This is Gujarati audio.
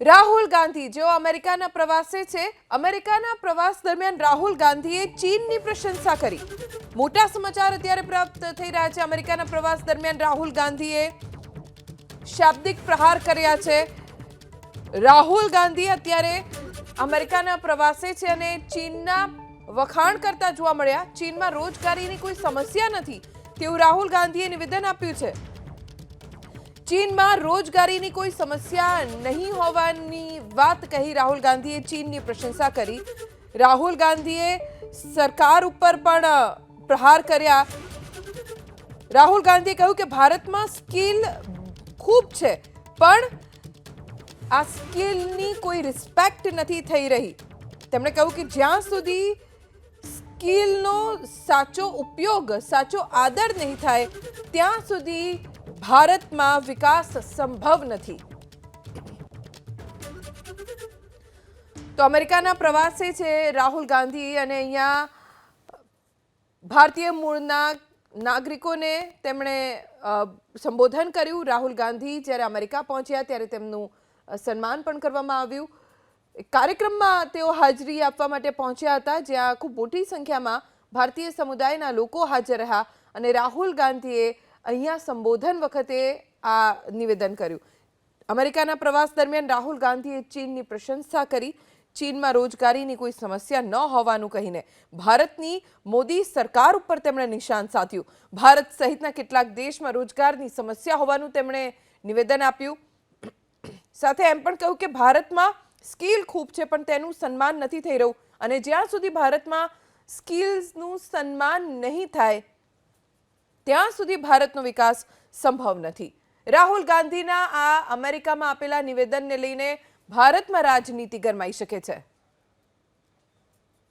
રાહુલ ગાંધી, જેઓ અમેરિકાના પ્રવાસે છે, અમેરિકાના પ્રવાસ દરમિયાન રાહુલ ગાંધીએ ચીનની પ્રશંસા કરી. મોટા સમાચાર અત્યારે પ્રાપ્ત થઈ રહ્યા છે. અમેરિકાના પ્રવાસ દરમિયાન રાહુલ ગાંધીએ શાબ્દિક પ્રહાર કર્યા છે. રાહુલ ગાંધી અત્યારે અમેરિકાના પ્રવાસે છે અને ચીનના વખાણ કરતા જોવા મળ્યા. ચીનમાં રોજગારીની કોઈ સમસ્યા નથી. તેવું રાહુલ ગાંધીએ નિવેદન આપ્યું છે. ચીનમાં રોજગારીની કોઈ સમસ્યા નહીં હોવાની વાત કહી રાહુલ ગાંધીએ ચીનની પ્રશંસા કરી. રાહુલ ગાંધીએ સરકાર ઉપર પણ પ્રહાર કર્યા. રાહુલ ગાંધીએ કહ્યું કે ભારતમાં સ્કિલ ખૂબ છે, પણ આ સ્કિલની કોઈ રિસ્પેક્ટ નથી થઈ રહી. તેમણે કહ્યું કે જ્યાં સુધી સ્કિલનો સાચો ઉપયોગ, સાચો આદર નહીં થાય, ત્યાં સુધી ભારતમાં વિકાસ સંભવ નથી. તો અમેરિકાના પ્રવાસે છે રાહુલ ગાંધી અને અહીંયા ભારતીય મૂળના નાગરિકોને તેમણે સંબોધન કર્યું. રાહુલ ગાંધી જ્યારે અમેરિકા પહોંચ્યા ત્યારે તેમનું સન્માન પણ કરવામાં આવ્યું. કાર્યક્રમમાં તેઓ હાજરી આપવા માટે પહોંચ્યા હતા, જ્યાં ખૂબ મોટી સંખ્યામાં ભારતીય સમુદાયના લોકો હાજર રહ્યા અને રાહુલ ગાંધીએ અહીંયા સંબોધન વખતે આ નિવેદન કર્યું. અમેરિકાના પ્રવાસ દરમિયાન રાહુલ ગાંધીએ ચીનની પ્રશંસા કરી. ચીનમાં રોજગારીની કોઈ સમસ્યા ન હોવાનું કહીને ભારતની મોદી સરકાર ઉપર તેમણે નિશાન સાધ્યું. ભારત સહિતના કેટલાક દેશમાં રોજગારની સમસ્યા હોવાનું તેમણે નિવેદન આપ્યું. સાથે એમ પણ કહ્યું કે ભારતમાં સ્કિલ ખૂબ છે, પણ તેનું સન્માન નથી થઈ રહ્યું. અને જ્યાં સુધી ભારતમાં સ્કિલ્સનું સન્માન નહીં થાય ત્યાં સુધી ભારતનો વિકાસ સંભવ નથી. રાહુલ ગાંધીના આ અમેરિકામાં આપેલા નિવેદનને લઈને ભારતમાં રાજનીતિ ગરમાઈ શકે છે.